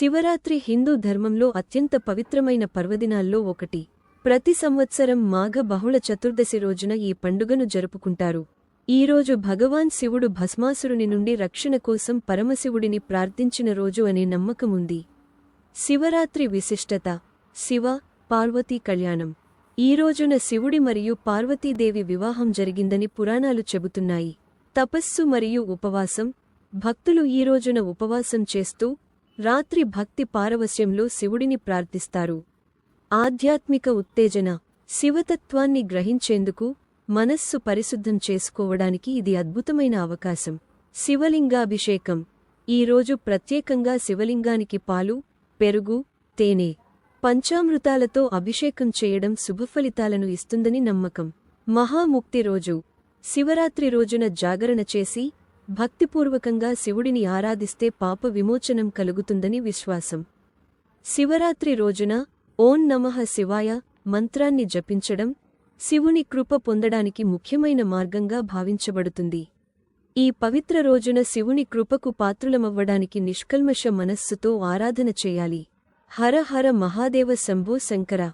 శివరాత్రి హిందూ ధర్మంలో అత్యంత పవిత్రమైన పర్వదినాల్లో ఒకటి. ప్రతి సంవత్సరం మాఘ బహుళ చతుర్దశి రోజున ఈ పండుగను జరుపుకుంటారు. ఈ రోజు భగవాన్ శివుడు భస్మాసురుని నుండి రక్షణ కోసం పరమశివుడిని ప్రార్థించిన రోజు అనే నమ్మకముంది శివరాత్రి విశిష్టత శివ పార్వతీ కళ్యాణం. ఈ రోజున శివుడి మరియు పార్వతీదేవి వివాహం జరిగిందని పురాణాలు చెబుతున్నాయి. తపస్సు మరియు ఉపవాసం భక్తులు ఈ రోజున ఉపవాసం చేస్తూ రాత్రి భక్తి పారవస్యంలో శివుడిని ప్రార్థిస్తారు. ఆధ్యాత్మిక ఉత్తేజన శివతత్వాన్ని గ్రహించేందుకు మనస్సు పరిశుద్ధం చేసుకోవడానికి ఇది అద్భుతమైన అవకాశం. శివలింగాభిషేకం. ఈ రోజు ప్రత్యేకంగా శివలింగానికి పాలు పెరుగు తేనె పంచామృతాలతో అభిషేకం చేయడం శుభఫలితాలను ఇస్తుందని నమ్మకం. మహాముక్తి రోజు. శివరాత్రి రోజున జాగరణ చేసి భక్తిపూర్వకంగా శివుడిని ఆరాధిస్తే పాప విమోచనం కలుగుతుందని విశ్వాసం. శివరాత్రి రోజున ఓం నమః శివాయ మంత్రాన్ని జపించడం శివుని కృప పొందడానికి ముఖ్యమైన మార్గంగా భావించబడుతుంది. ఈ పవిత్ర రోజున శివుని కృపకు పాత్రులమవ్వడానికి నిష్కల్మష మనస్సుతో ఆరాధన చేయాలి. హర హర మహాదేవ శంభో శంకర.